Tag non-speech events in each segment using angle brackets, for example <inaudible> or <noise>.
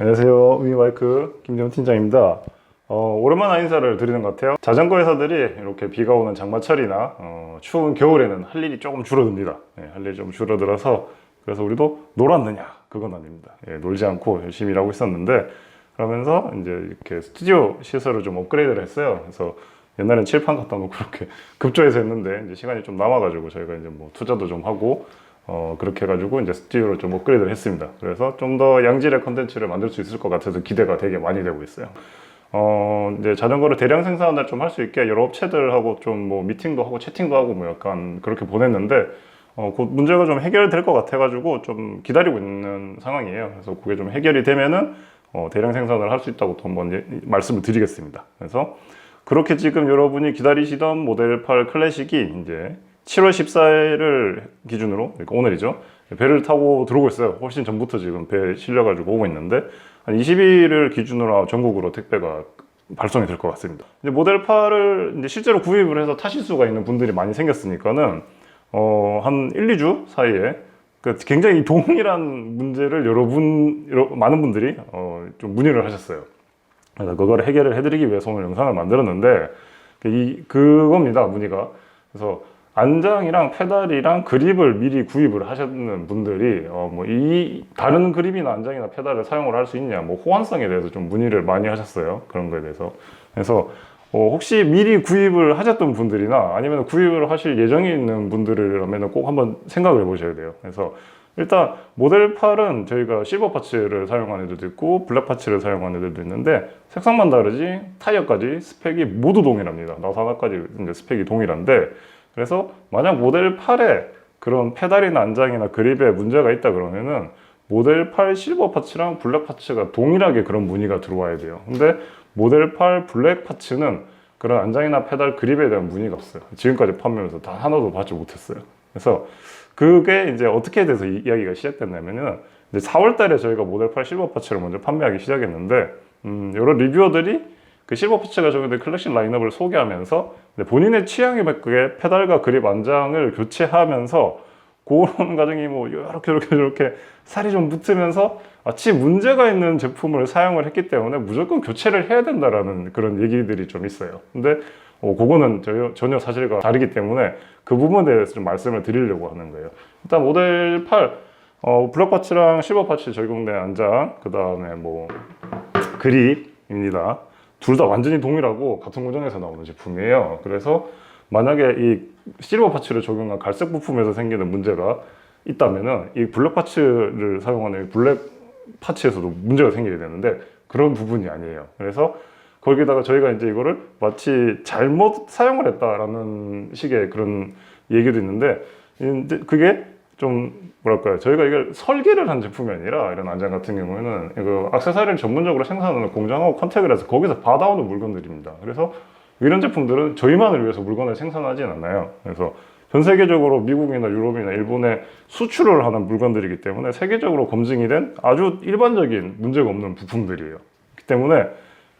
안녕하세요. 위마이크 김재훈 팀장입니다. 어, 오랜만에 인사를 드리는 것 같아요. 자전거 회사들이 이렇게 비가 오는 장마철이나 어, 추운 겨울에는 할 일이 조금 줄어듭니다. 예, 할 일이 좀 줄어들어서 그래서 우리도 놀았느냐? 그건 아닙니다. 예, 놀지 않고 열심히 일하고 있었는데 그러면서 이제 이렇게 스튜디오 시설을 좀 업그레이드를 했어요. 그래서 옛날엔 칠판 갖다 놓고 그렇게 <laughs> 급조해서 했는데 이제 시간이 좀 남아가지고 저희가 이제 뭐 투자도 좀 하고 어, 그렇게 해가지고 이제 스튜디오를 좀 업그레이드를 했습니다. 그래서 좀 더 양질의 컨텐츠를 만들 수 있을 것 같아서 기대가 되게 많이 되고 있어요. 어, 이제 자전거를 대량 생산을 좀 할 수 있게 여러 업체들하고 좀 뭐 미팅도 하고 채팅도 하고 뭐 약간 그렇게 보냈는데 어, 곧 문제가 좀 해결될 것 같아가지고 좀 기다리고 있는 상황이에요. 그래서 그게 좀 해결이 되면은 어, 대량 생산을 할 수 있다고 또 한번 예- 말씀을 드리겠습니다. 그래서 그렇게 지금 여러분이 기다리시던 모델 8 클래식이 이제 7월 14일을 기준으로 그러니까 오늘이죠. 배를 타고 들어오고 있어요. 훨씬 전부터 지금 배 실려가지고 오고 있는데 한 20일을 기준으로 전국으로 택배가 발송이 될 것 같습니다. 이제 모델 8을 이제 실제로 구입을 해서 타실 수가 있는 분들이 많이 생겼으니까는 어, 한 1, 2주 사이에 그 굉장히 동일한 문제를 여러분, 여러, 많은 분들이 어, 좀 문의를 하셨어요. 그래서 그거를 해결을 해드리기 위해서 오늘 영상을 만들었는데 이 그겁니다 문의가. 그래서 안장이랑 페달이랑 그립을 미리 구입을 하셨는 분들이 어 뭐 이 다른 그립이나 안장이나 페달을 사용을 할 수 있냐 뭐 호환성에 대해서 좀 문의를 많이 하셨어요 그런 거에 대해서. 그래서 어 혹시 미리 구입을 하셨던 분들이나 아니면 구입을 하실 예정이 있는 분들이라면 꼭 한번 생각을 해보셔야 돼요. 그래서 일단 모델 8은 저희가 실버 파츠를 사용한 애들도 있고 블랙 파츠를 사용한 애들도 있는데 색상만 다르지 타이어까지 스펙이 모두 동일합니다. 나사 하나까지 이제 스펙이 동일한데 그래서 만약 모델 8에 그런 페달이나 안장이나 그립에 문제가 있다 그러면은 모델 8 실버 파츠랑 블랙 파츠가 동일하게 그런 문의가 들어와야 돼요. 근데 모델 8 블랙 파츠는 그런 안장이나 페달 그립에 대한 문의가 없어요. 지금까지 판매하면서 다 하나도 받지 못했어요. 그래서 그게 이제 어떻게 돼서 이 이야기가 시작됐냐면은 이제 4월 달에 저희가 모델 8 실버 파츠를 먼저 판매하기 시작했는데 음, 여러 리뷰어들이 그 실버 파츠가 적용된 클래식 라인업을 소개하면서 본인의 취향에 맞게 페달과 그립 안장을 교체하면서 그런 <laughs> 과정이 뭐 이렇게 이렇게 이렇게 살이 좀 붙으면서 마치 문제가 있는 제품을 사용을 했기 때문에 무조건 교체를 해야 된다라는 그런 얘기들이 좀 있어요. 근데 어, 그거는 전혀, 사실과 다르기 때문에 그 부분에 대해서 좀 말씀을 드리려고 하는 거예요. 일단 모델 8 어, 블랙 파츠랑 실버 파츠 적용된 안장, 그 다음에 뭐 그립입니다. 둘 다 완전히 동일하고 같은 공장에서 나오는 제품이에요. 그래서 만약에 이 실버 파츠를 적용한 갈색 부품에서 생기는 문제가 있다면은 이 블랙 파츠를 사용하는 이 블랙 파츠에서도 문제가 생기게 되는데 그런 부분이 아니에요. 그래서 거기다가 저희가 이제 이거를 마치 잘못 사용을 했다라는 식의 그런 얘기도 있는데 그게 좀 뭐랄까요? 저희가 이걸 설계를 한 제품이 아니라 이런 안장 같은 경우에는 이거 액세서리를 전문적으로 생산하는 공장하고 컨택을 해서 거기서 받아오는 물건들입니다. 그래서 이런 제품들은 저희만을 위해서 물건을 생산하진 않아요. 그래서 전 세계적으로 미국이나 유럽이나 일본에 수출을 하는 물건들이기 때문에 세계적으로 검증이 된 아주 일반적인 문제가 없는 부품들이에요. 그렇기 때문에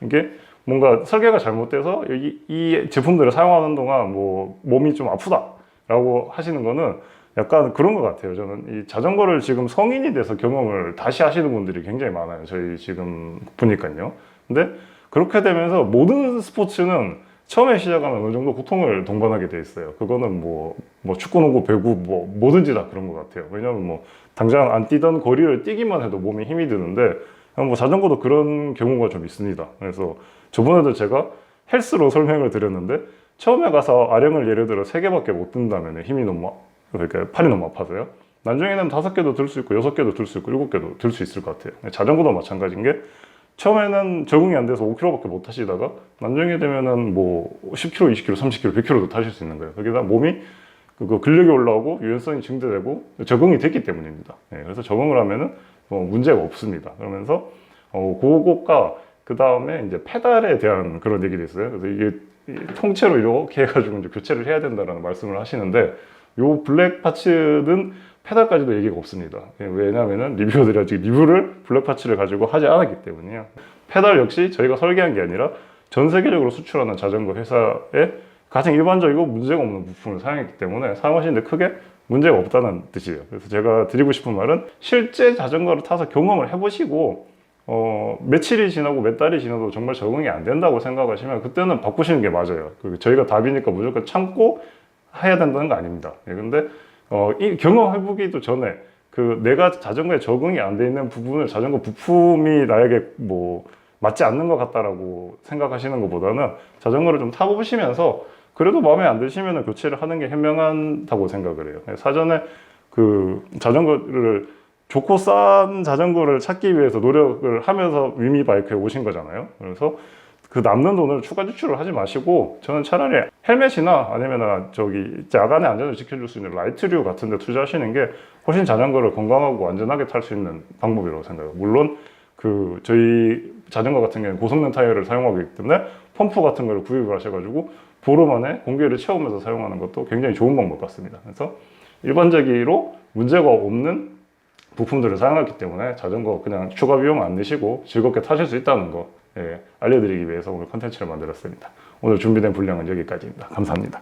이게 뭔가 설계가 잘못돼서 이, 이 제품들을 사용하는 동안 뭐 몸이 좀 아프다 라고 하시는 거는 약간 그런 것 같아요. 저는 이 자전거를 지금 성인이 돼서 경험을 다시 하시는 분들이 굉장히 많아요. 저희 지금 보니까요. 근데 그렇게 되면서 모든 스포츠는 처음에 시작하면 어느 정도 고통을 동반하게 돼 있어요. 그거는 뭐, 뭐 축구, 농구, 배구, 뭐 뭐든지 다 그런 것 같아요. 왜냐하면 뭐 당장 안 뛰던 거리를 뛰기만 해도 몸에 힘이 드는데 뭐 자전거도 그런 경우가 좀 있습니다. 그래서 저번에도 제가 헬스로 설명을 드렸는데 처음에 가서 아령을 예를 들어 세 개밖에 못 든다면 힘이 너무 그러니까 팔이 너무 아파서요. 나중에는 다섯 개도 들 수 있고 여섯 개도 들 수 있고 일곱 개도 들 수 있을 것 같아요. 자전거도 마찬가지인 게 처음에는 적응이 안 돼서 5km밖에 못 타시다가 나중에 되면은 뭐 10km, 20km, 30km, 100km도 타실 수 있는 거예요. 거기다 몸이 그 근력이 올라오고 유연성이 증대되고 적응이 됐기 때문입니다. 네, 그래서 적응을 하면은 뭐 문제가 없습니다. 그러면서 어, 그것과 그 다음에 이제 페달에 대한 그런 얘기도 있어요. 그래서 이게 이 통째로 이렇게 해가지고 이제 교체를 해야 된다라는 말씀을 하시는데 요 블랙 파츠는 페달까지도 얘기가 없습니다. 예, 왜냐하면은 리뷰어들이 아직 리뷰를 블랙 파츠를 가지고 하지 않았기 때문이에요. 페달 역시 저희가 설계한 게 아니라 전 세계적으로 수출하는 자전거 회사에 가장 일반적이고 문제가 없는 부품을 사용했기 때문에 사용하시는데 크게 문제가 없다는 뜻이에요. 그래서 제가 드리고 싶은 말은 실제 자전거를 타서 경험을 해보시고 어, 며칠이 지나고 몇 달이 지나도 정말 적응이 안 된다고 생각하시면 그때는 바꾸시는 게 맞아요. 그 저희가 답이니까 무조건 참고 해야 된다는 거 아닙니다. 예, 근데 어, 이 경험해보기도 전에 그 내가 자전거에 적응이 안 돼 있는 부분을 자전거 부품이 나에게 뭐 맞지 않는 것 같다라고 생각하시는 것보다는 자전거를 좀 타보시면서 그래도 마음에 안 드시면 교체를 하는 게 현명하다고 생각을 해요. 예, 사전에 그 자전거를 좋고 싼 자전거를 찾기 위해서 노력을 하면서 위미 바이크에 오신 거잖아요. 그래서 그 남는 돈을 추가 지출을 하지 마시고 저는 차라리 헬멧이나 아니면 저기 야간의 안전을 지켜줄 수 있는 라이트류 같은 데 투자하시는 게 훨씬 자전거를 건강하고 안전하게 탈 수 있는 방법이라고 생각해요. 물론 그 저희 자전거 같은 경우는 고성능 타이어를 사용하기 때문에 펌프 같은 거를 구입을 하셔가지고 보름 안에 공기를 채우면서 사용하는 것도 굉장히 좋은 방법 같습니다. 그래서 일반적으로 문제가 없는 부품들을 사용하기 때문에 자전거 그냥 추가 비용 안 내시고 즐겁게 타실 수 있다는 거 예, 알려드리기 위해서 오늘 컨텐츠를 만들었습니다. 오늘 준비된 분량은 여기까지입니다. 감사합니다.